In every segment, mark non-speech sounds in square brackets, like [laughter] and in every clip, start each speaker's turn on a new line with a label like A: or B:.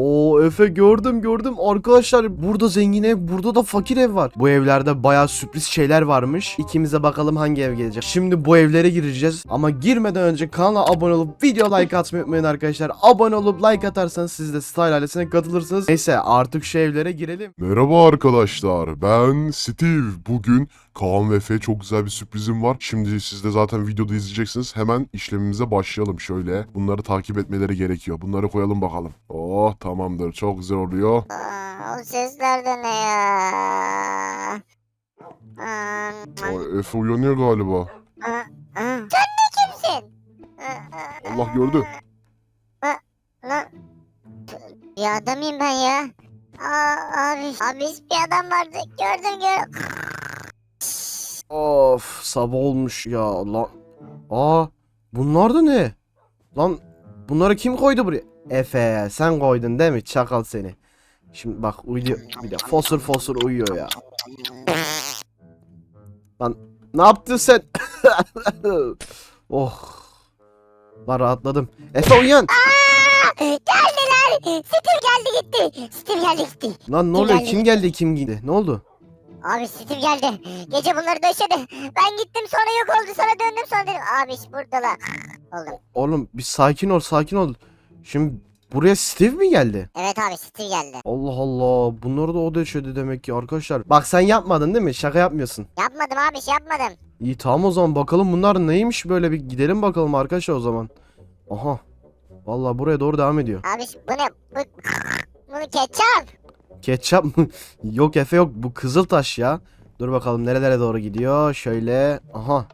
A: Oo Efe gördüm gördüm. Arkadaşlar burada zengin ev burada da fakir ev var. Bu evlerde bayağı sürpriz şeyler varmış. İkimize bakalım hangi ev gelecek. Şimdi bu evlere gireceğiz. Ama girmeden önce kanala abone olup video like atmayı unutmayın arkadaşlar. Abone olup like atarsanız siz de Style ailesine katılırsınız. Neyse artık şu evlere girelim.
B: Merhaba arkadaşlar, ben Steve. Bugün Kaan ve Efe çok güzel bir sürprizim var. Şimdi siz de zaten videoda izleyeceksiniz. Hemen işlemimize başlayalım şöyle. Bunları takip etmeleri gerekiyor. Bunları koyalım bakalım. Oh tamamdır, çok güzel oluyor.
C: Aa, o sesler de ne ya? Aa,
B: Efe uyanıyor galiba.
C: aa, aa. Sen de kimsin?
B: Allah gördü.
C: Lan bir adam mıyım ben ya? Aa, abi, abi bir adam vardı. Gördüm gördüm.
A: Of sabah olmuş ya lan. Aa bunlar da ne? Lan bunları kim koydu buraya? Efe sen koydun değil mi? Çakal seni. Şimdi bak uyuyor. Bir de fosur fosur uyuyor ya. Lan ne yaptın sen? [laughs] oh. Lan rahatladım. Efe uyan.
C: Geldiler. Steve geldi gitti. Steve geldi gitti.
A: Lan ne oluyor? Kim geldi kim gitti? Ne oldu?
C: Abi Steve geldi. Gece bunları döşedi. Ben gittim sonra yok oldu. Sonra döndüm sonra dedim. Abi buradalar. Oldum.
A: Oğlum bir sakin ol sakin ol. Şimdi buraya Steve mi geldi?
C: Evet abi Steve geldi.
A: Allah Allah. Bunları da o döşedi demek ki arkadaşlar. Bak sen yapmadın değil mi? Şaka yapmıyorsun.
C: Yapmadım abi şey yapmadım.
A: İyi tamam o zaman bakalım bunlar neymiş böyle bir gidelim bakalım arkadaşlar o zaman. Aha. Vallahi buraya doğru devam ediyor.
C: Abi bu ne? Bu, bunu ketçap.
A: Ketçap mı? [laughs] yok Efe yok. Bu Kızıltaş ya. Dur bakalım nerelere doğru gidiyor. Şöyle. Aha.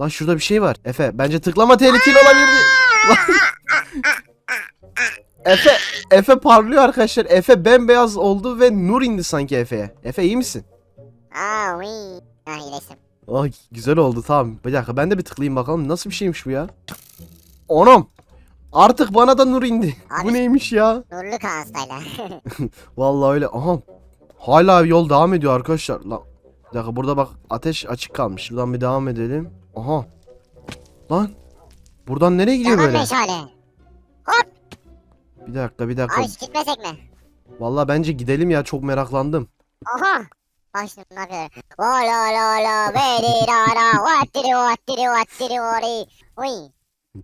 A: Lan şurada bir şey var. Efe bence tıklama tehlikeli olabilir. [laughs] Efe Efe parlıyor arkadaşlar. Efe bembeyaz oldu ve nur indi sanki Efe'ye. Efe iyi misin?
C: Aa uy. Ha iyileştim.
A: Ay güzel oldu tamam. Bir dakika ben de bir tıklayayım bakalım nasıl bir şeymiş bu ya. Onum. Artık bana da nur indi. [laughs] Bu
C: Abi-
A: neymiş ya?
C: Nurlu style. [laughs]
A: Vallahi öyle. Aha. Hala yol devam ediyor arkadaşlar. Lan. Bir dakika burada bak ateş açık kalmış. Şuradan bir devam edelim. Aha. Lan. Buradan nereye gidiyor
C: Yaman
A: böyle?
C: meşale.
A: Bir dakika bir dakika.
C: Abi gitmesek mi?
A: Vallahi bence gidelim ya çok meraklandım.
C: Aha. Bak şimdi ne yapıyor? O la la la veri ra ra vattiri vattiri vattiri ori. Uy.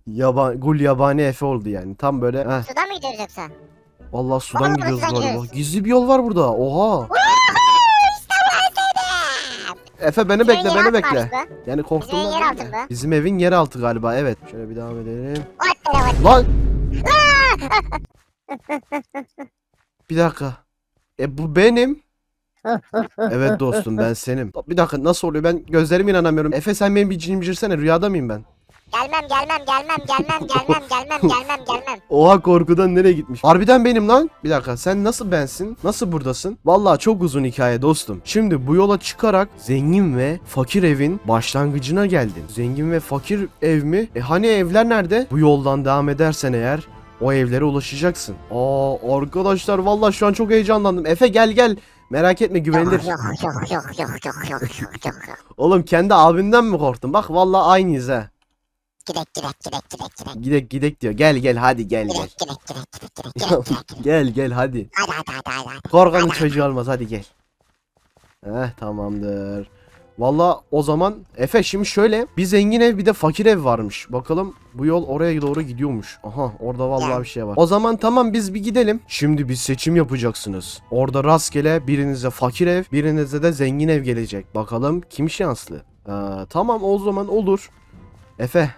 A: Yaban, gul yabani Efe oldu yani. Tam böyle. Heh.
C: Sudan mı gidiyoruz yoksa?
A: Vallahi sudan
C: Vallahi
A: gidiyoruz
C: sudan
A: galiba.
C: gidiyoruz.
A: Gizli bir yol var burada. Oha. Efe beni bekle beni bekle. Yani korktum.
C: Bizim yer altında.
A: Bizim evin yer altı galiba evet. Şöyle bir devam edelim. Lan! [laughs] bir dakika. E bu benim. [laughs] evet dostum ben senim. Bir dakika nasıl oluyor ben gözlerime inanamıyorum. Efe sen benim bir cimcirsene rüyada mıyım ben?
C: Gelmem gelmem gelmem gelmem gelmem [laughs] gelmem gelmem gelmem.
A: Oha korkudan nereye gitmiş? Harbiden benim lan. Bir dakika sen nasıl bensin? Nasıl buradasın? Vallahi çok uzun hikaye dostum. Şimdi bu yola çıkarak zengin ve fakir evin başlangıcına geldin. Zengin ve fakir ev mi? E hani evler nerede? Bu yoldan devam edersen eğer o evlere ulaşacaksın. Aa arkadaşlar vallahi şu an çok heyecanlandım. Efe gel gel. Merak etme güvenilir. Oğlum kendi abimden mi korktun? Bak vallahi aynıyız ha.
C: Gidek gidek gidek gidek gidek.
A: Gidek gidek diyor. Gel gel hadi gel gel.
C: Gidek gidek gidek gidek gidek gidek gidek.
A: gel gel hadi.
C: Hadi hadi hadi hadi. hadi.
A: Korkanın çocuğu olmaz hadi gel. Heh tamamdır. Valla o zaman Efe şimdi şöyle bir zengin ev bir de fakir ev varmış. Bakalım bu yol oraya doğru gidiyormuş. Aha orada vallahi bir şey var. O zaman tamam biz bir gidelim. Şimdi bir seçim yapacaksınız. Orada rastgele birinize fakir ev birinize de zengin ev gelecek. Bakalım kim şanslı. Ee, tamam o zaman olur. Efe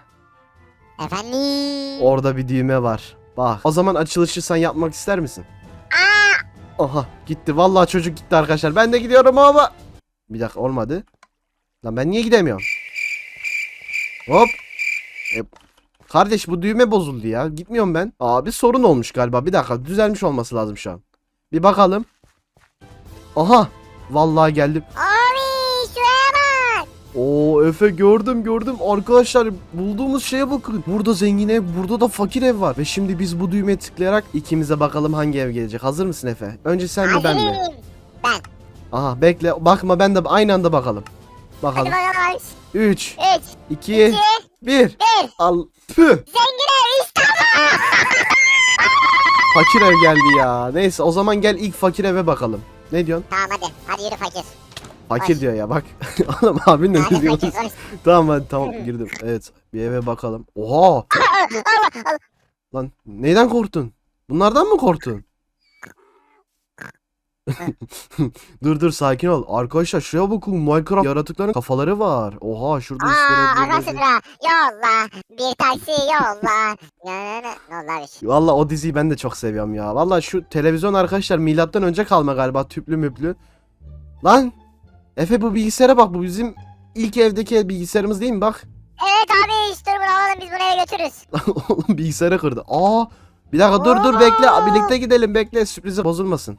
C: Efendim.
A: orada bir düğme var. Bak o zaman açılışı sen yapmak ister misin? Aha gitti. Vallahi çocuk gitti arkadaşlar. Ben de gidiyorum ama. Bir dakika olmadı. Lan ben niye gidemiyorum? Hop. E, kardeş bu düğme bozuldu ya. Gitmiyorum ben. Aa bir sorun olmuş galiba. Bir dakika düzelmiş olması lazım şu an. Bir bakalım. Aha. Vallahi geldim.
C: Abi bak.
A: Oo Efe gördüm gördüm. Arkadaşlar bulduğumuz şeye bakın. Burada zengin ev, burada da fakir ev var. Ve şimdi biz bu düğmeye tıklayarak ikimize bakalım hangi ev gelecek. Hazır mısın Efe? Önce sen mi ben mi?
C: Ben.
A: Aha bekle bakma ben de aynı anda bakalım.
C: Hadi
A: Bakalım.
C: bakalım.
A: 3
C: 3,
A: 2
C: 2,
A: 1
C: 1.
A: Al. Püh.
C: Zengin ev İstanbul.
A: fakir ev geldi ya. Neyse o zaman gel ilk fakir eve bakalım. Ne diyorsun?
C: Tamam hadi. Hadi yürü fakir. Koş.
A: diyor ya bak. [laughs] Oğlum abin ne diyor? tamam hadi tamam girdim. Evet bir eve bakalım. Oha lan neyden korktun? Bunlardan mı korktun? [laughs] dur dur sakin ol. Arkadaşlar şuraya bakın Minecraft yaratıkların kafaları var. Oha şurada
C: Aa arkadaşlar yolla. Bir taksi yolla. Abi?
A: Valla o diziyi ben de çok seviyorum ya. Valla şu televizyon arkadaşlar milattan önce kalma galiba tüplü müplü. Lan Efe bu bilgisayara bak bu bizim ilk evdeki bilgisayarımız değil mi bak.
C: Evet abi işte bunu alalım biz bunu eve götürürüz. [laughs]
A: Oğlum bilgisayarı kırdı. Aa bir dakika dur dur bekle birlikte gidelim bekle sürprizi bozulmasın.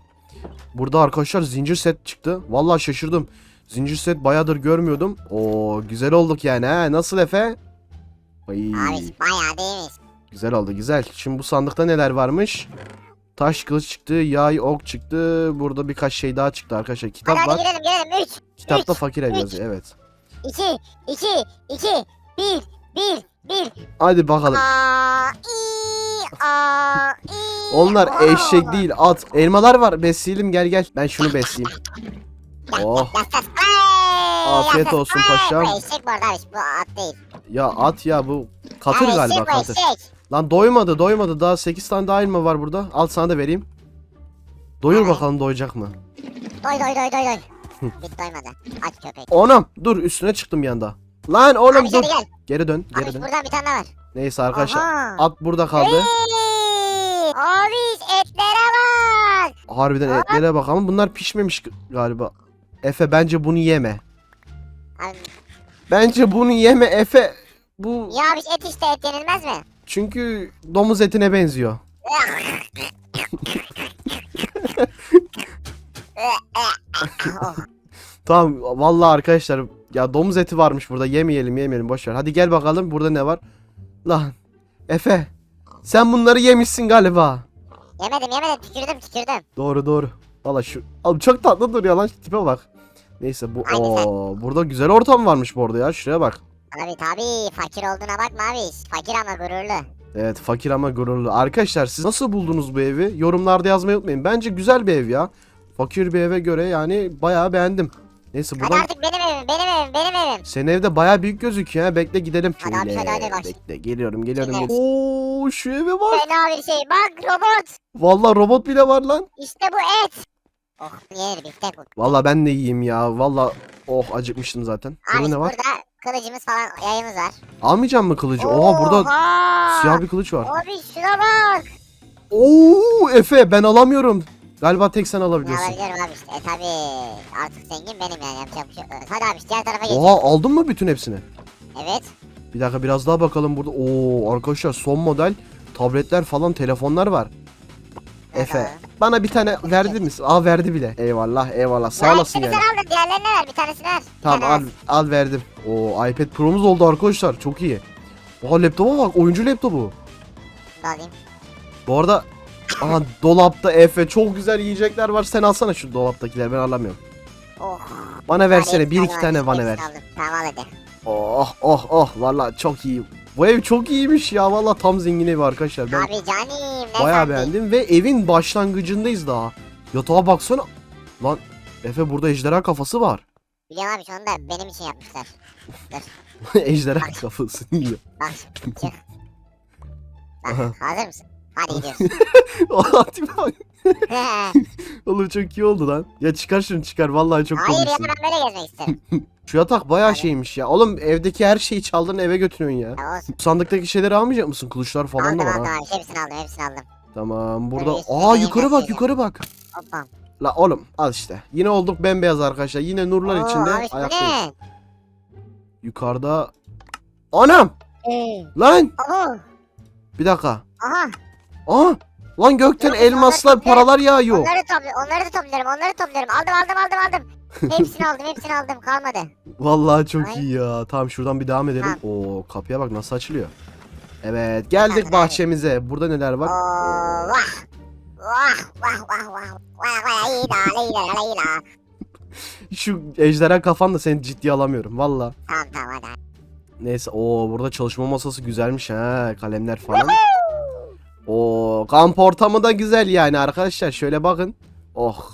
A: Burada arkadaşlar zincir set çıktı. Valla şaşırdım. Zincir set bayağıdır görmüyordum. Oo güzel olduk yani ha. Nasıl Efe? Ay,
C: Abi bayağı değilmiş.
A: güzel oldu güzel. Şimdi bu sandıkta neler varmış? Taş kılıç çıktı, yay ok çıktı. Burada birkaç şey daha çıktı arkadaşlar. Kitap
C: Hadi hadi
A: var.
C: girelim girelim. 3,
A: Kitapta
C: üç,
A: fakir ev yazıyor evet.
C: 2, 2, 2, 1, 1, 1.
A: Hadi bakalım.
C: Aa, i, aa, i.
A: Onlar eşek değil at. Elmalar var besleyelim gel gel. Ben şunu besleyeyim. Oh Afiyet olsun paşam.
C: Bu eşek bu arada bu at değil.
A: ya at ya bu katır
C: Ay,
A: galiba
C: bu
A: katır.
C: eşek.
A: Lan doymadı doymadı daha 8 tane daha elma var burada. Al sana da vereyim. Doyur
C: Evet.
A: bakalım doyacak mı?
C: Doy doy doy doy doy. [laughs] Bit doymadı. Aç köpek.
A: Onam dur üstüne çıktım yanda. Lan oğlum
C: Abi
A: dur.
C: gel.
A: Geri dön
C: Abi
A: geri dön.
C: buradan bir tane daha var.
A: Neyse arkadaşlar
C: Aha.
A: at burada kaldı.
C: Hey! Abi etlere bak.
A: Harbiden
C: Aa.
A: etlere bak ama bunlar pişmemiş galiba. Efe bence bunu yeme.
C: Abi,
A: Bence bunu yeme Efe. Bu
C: ya abi et işte et yenilmez mi?
A: çünkü domuz etine benziyor. [laughs] Tamam vallahi arkadaşlar ya domuz eti varmış burada yemeyelim yemeyelim boş ver. Hadi gel bakalım burada ne var? Lan Efe sen bunları yemişsin galiba.
C: yemedim yemedim tükürdüm tükürdüm.
A: Doğru doğru. Valla şu Abi çok tatlı duruyor lan şu tipe bak. Neyse bu
C: Aynen
A: o burada güzel ortam varmış bu arada ya şuraya bak.
C: Abi tabi fakir olduğuna bakma abi. Fakir ama gururlu.
A: Evet fakir ama gururlu. Arkadaşlar siz nasıl buldunuz bu evi? Yorumlarda yazmayı unutmayın. Bence güzel bir ev ya. Fakir bir eve göre yani bayağı beğendim. Neyse
C: Hadi
A: buradan
C: artık benim evim benim evim benim evim.
A: senin evde bayağı büyük gözüküyor ha. Bekle gidelim.
C: Hadi abi, hadi, hadi bak.
A: Bekle geliyorum geliyorum. Geliyorum. Oo şu eve bak.
C: Fena bir şey. Bak robot.
A: Vallahi robot bile var lan.
C: İşte bu et. Oh yenir biftek bu.
A: Vallahi ben de yiyeyim ya. Vallahi oh acıkmıştım zaten. Burada
C: Abi
A: ne var?
C: burada kılıcımız falan yayımız var.
A: Almayacağım mı kılıcı? Oha burada
C: Oha!
A: siyah bir kılıç var.
C: Abi şuna bak.
A: Oo Efe ben alamıyorum. Galiba tek sen
C: Ne
A: alabiliyorsun.
C: alabilirim abi işte. E tabi artık zengin benim yani yapacak bir şey yok. Hadi abi diğer tarafa geç.
A: Oha aldın mı bütün hepsini?
C: Evet.
A: Bir dakika biraz daha bakalım burada. Oo arkadaşlar son model tabletler falan telefonlar var. Efe
C: Bakalım.
A: Bana bir tane verdi misin? Aa verdi bile. Eyvallah eyvallah sağ
C: Ya
A: olasın yani.
C: sen aldın diğerlerini ver bir tanesini ver.
A: Tamam al, al verdim. Oo iPad Pro'muz oldu arkadaşlar çok iyi. Oha laptopa bak oyuncu laptopu.
C: Alayım.
A: Bu arada Aha dolapta Efe çok güzel yiyecekler var. Sen alsana şu dolaptakileri ben alamıyorum.
C: Oh.
A: Bana versene bir iki tane bana ver.
C: aldım. Tamam al hadi.
A: Oh oh oh valla çok iyi. Bu ev çok iyiymiş ya valla tam zengin evi arkadaşlar. Ben
C: Abi canim ne
A: bayağı beğendim ve evin başlangıcındayız daha. Yatağa baksana. Lan Efe burada ejderha kafası var.
C: Biliyorum abi şu anda benim için yapmışlar. [laughs]
A: ejderha kafası yiyor.
C: Bak çık. [laughs] Bak
A: Aha.
C: hazır mısın? Hadi gidiyoruz.
A: Oha tipe bak. Oğlum çok iyi oldu lan. Ya çıkar şunu çıkar vallahi çok
C: Hayır ya
A: komiksin.
C: ben böyle gezmek isterim. [laughs]
A: Şu yatak bayağı şeymiş ya. Oğlum evdeki her şeyi çaldın eve götürüyorsun ya.
C: Ya olsun.
A: Sandıktaki şeyleri almayacak mısın? Kılıçlar falan
C: aldım
A: da var
C: aldım
A: ha.
C: abi hepsini aldım hepsini aldım.
A: Tamam burada.
C: Böyle
A: Aa yukarı bak yukarı bak.
C: Hoppa.
A: La oğlum al işte. Yine olduk bembeyaz arkadaşlar. Yine nurlar
C: Oo,
A: içinde
C: abi bu
A: ayaktayız.
C: ne?
A: Yukarıda. Anam!
C: Ee,
A: Lan!
C: Aha.
A: Bir dakika.
C: Aha.
A: Aa! Lan gökten
C: Yok,
A: elmaslar
C: onlar-
A: paralar yağıyor.
C: Onları topluyorum onları da topluyorum onları topluyorum. Aldım aldım aldım aldım. [laughs] hepsini aldım hepsini aldım kalmadı.
A: Vallahi çok
C: Ay.
A: iyi ya. Tamam şuradan bir devam edelim. Oo kapıya bak nasıl açılıyor. Evet geldik
C: Tamam,
A: bahçemize. Burada neler
C: Oo,
A: var?
C: vah. Vah vah vah vah. Vah vah iyi da iyi da iyi da. [laughs]
A: Şu ejderha kafan da seni ciddiye alamıyorum. Valla.
C: Tamam tamam hadi.
A: Neyse o burada çalışma masası güzelmiş ha. Kalemler falan. O kamp ortamı da güzel yani arkadaşlar. Şöyle bakın. Oh.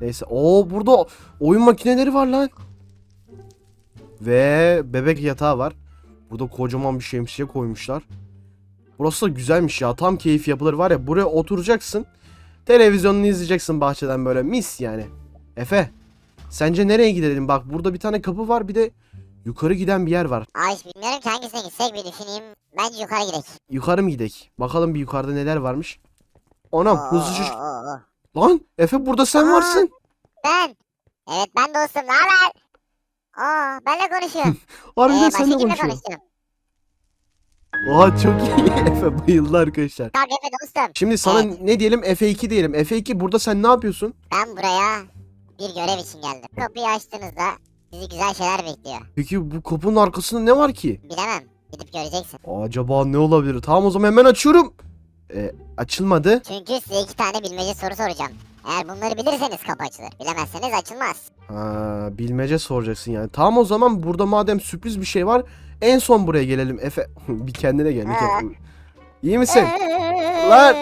A: Neyse. Oo burada oyun makineleri var lan. Ve bebek yatağı var. Burada kocaman bir şemsiye koymuşlar. Burası da güzelmiş ya. Tam keyif yapılır var ya. Buraya oturacaksın. Televizyonunu izleyeceksin bahçeden böyle mis yani. Efe. Sence nereye gidelim? Bak burada bir tane kapı var bir de yukarı giden bir yer var.
C: Abi bilmiyorum ki hangisine gitsek bir düşüneyim. Bence yukarı gidelim.
A: Yukarı mı gidek? Bakalım bir yukarıda neler varmış. Anam hızlı çocuk.
C: Oo,
A: Lan Efe burada sen
C: Aa.
A: varsın.
C: Ben. Evet ben dostum. Ne haber? Aa benle konuşuyorum. [laughs]
A: Harbiden
C: ee, başka
A: de
C: kimle konuşuyorum?
A: Oha çok iyi. [laughs] Efe bayıldı arkadaşlar.
C: Tabii Efe dostum.
A: Şimdi sana
C: Evet.
A: ne diyelim F2 diyelim. F2 burada sen ne yapıyorsun?
C: Ben buraya bir görev için geldim. Kapıyı açtığınızda sizi güzel şeyler bekliyor.
A: Peki bu kapının arkasında ne var ki?
C: Bilemem. Gidip göreceksin.
A: Acaba ne olabilir? Tamam o zaman hemen açıyorum. Ee, açılmadı.
C: Çünkü size iki tane bilmece soru soracağım. Eğer bunları bilirseniz kapı açılır. Bilemezseniz açılmaz.
A: Ha, bilmece soracaksın yani. Tamam o zaman burada madem sürpriz bir şey var en son buraya gelelim. Efe [laughs] bir kendine gel. Bir kendine- İyi misin? [laughs] Lan!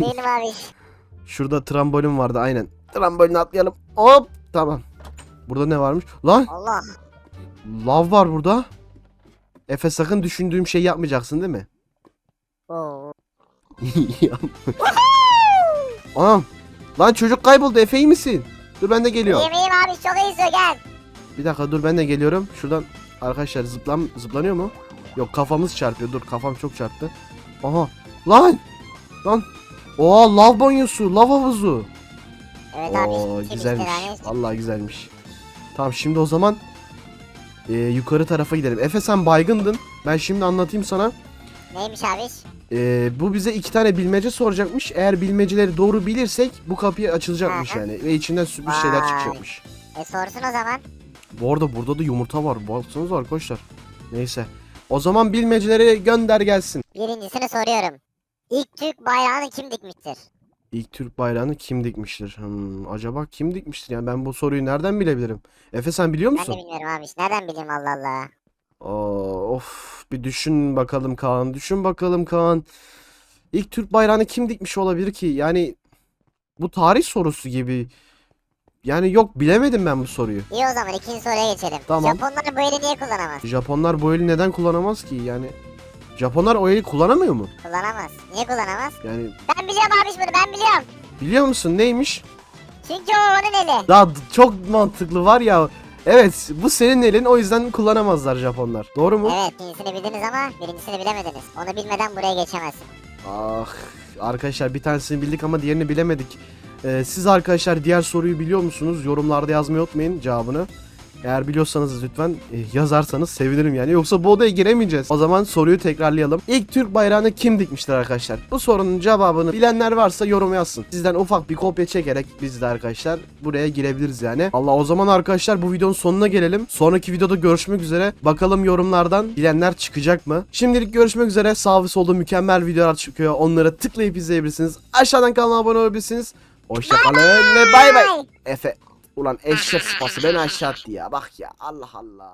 C: Benim abi. [laughs]
A: Şurada trambolin vardı aynen. Trambolini atlayalım. Hop tamam. Burada ne varmış? Lan
C: Allah.
A: lav var burada. Efe sakın düşündüğüm şey yapmayacaksın değil mi?
C: Oo. [laughs]
A: Anam. Lan çocuk kayboldu. Efe iyi misin? Dur ben de geliyorum.
C: İyiyim iyiyim abi çok iyisin gel.
A: Bir dakika dur ben de geliyorum. Şuradan arkadaşlar zıplan zıplanıyor mu? Yok kafamız çarpıyor. Dur kafam çok çarptı. Aha. Lan. Lan. Oha lav banyosu, lav havuzu.
C: Evet abi.
A: Oo güzelmiş. Vallahi güzelmiş. Tamam şimdi o zaman e, yukarı tarafa gidelim. Efe sen baygındın. Ben şimdi anlatayım sana.
C: Neymiş abi?
A: E, bu bize iki tane bilmece soracakmış. Eğer bilmeceleri doğru bilirsek bu kapı açılacakmış
C: Aha.
A: yani. Ve içinden sürpriz şeyler çıkacakmış.
C: E sorsun o zaman.
A: Bu arada burada da yumurta var. Baksanıza arkadaşlar. Neyse. O zaman bilmeceleri gönder gelsin.
C: Birincisini soruyorum. İlk Türk bayrağını kim dikmiştir?
A: İlk Türk bayrağını kim dikmiştir? Hmm, acaba kim dikmiştir? Yani ben bu soruyu nereden bilebilirim? Efe sen biliyor
C: Ben de
A: musun?
C: bilmiyorum abi. Nereden bileyim Allah Allah.
A: Aa, of bir düşün bakalım Kaan. Düşün bakalım Kaan. İlk Türk bayrağını kim dikmiş olabilir ki? Yani bu tarih sorusu gibi. Yani yok bilemedim ben bu soruyu.
C: İyi o zaman ikinci soruya geçelim.
A: Tamam.
C: Japonlar bu eli niye kullanamaz?
A: Japonlar bu eli neden kullanamaz ki? Yani Japonlar o eli kullanamıyor mu?
C: Kullanamaz. Niye kullanamaz?
A: Yani
C: Ben biliyorum abi bunu ben biliyorum.
A: biliyor musun neymiş?
C: Çünkü o onun eli.
A: Ya d- çok mantıklı var ya. Evet bu senin elin o yüzden kullanamazlar Japonlar. Doğru mu?
C: Evet ikincisini bildiniz ama birincisini bilemediniz. Onu bilmeden buraya geçemezsin.
A: Ah arkadaşlar bir tanesini bildik ama diğerini bilemedik. Ee, siz arkadaşlar diğer soruyu biliyor musunuz? Yorumlarda yazmayı unutmayın cevabını. Eğer biliyorsanız lütfen e, yazarsanız sevinirim yani. Yoksa bu odaya giremeyeceğiz. O zaman soruyu tekrarlayalım. İlk Türk bayrağını kim dikmiştir arkadaşlar? Bu sorunun cevabını bilenler varsa yorum yazsın. Sizden ufak bir kopya çekerek biz de arkadaşlar buraya girebiliriz yani. Allah o zaman arkadaşlar bu videonun sonuna gelelim. Sonraki videoda görüşmek üzere. Bakalım yorumlardan bilenler çıkacak mı? Şimdilik görüşmek üzere. Sağ ve solda mükemmel videolar çıkıyor. Onlara tıklayıp izleyebilirsiniz. Aşağıdan kanala abone olabilirsiniz. Hoşçakalın ve bay bay. Efe. Ulan eşek sıpası beni aşağı attı ya. Bak ya Allah Allah.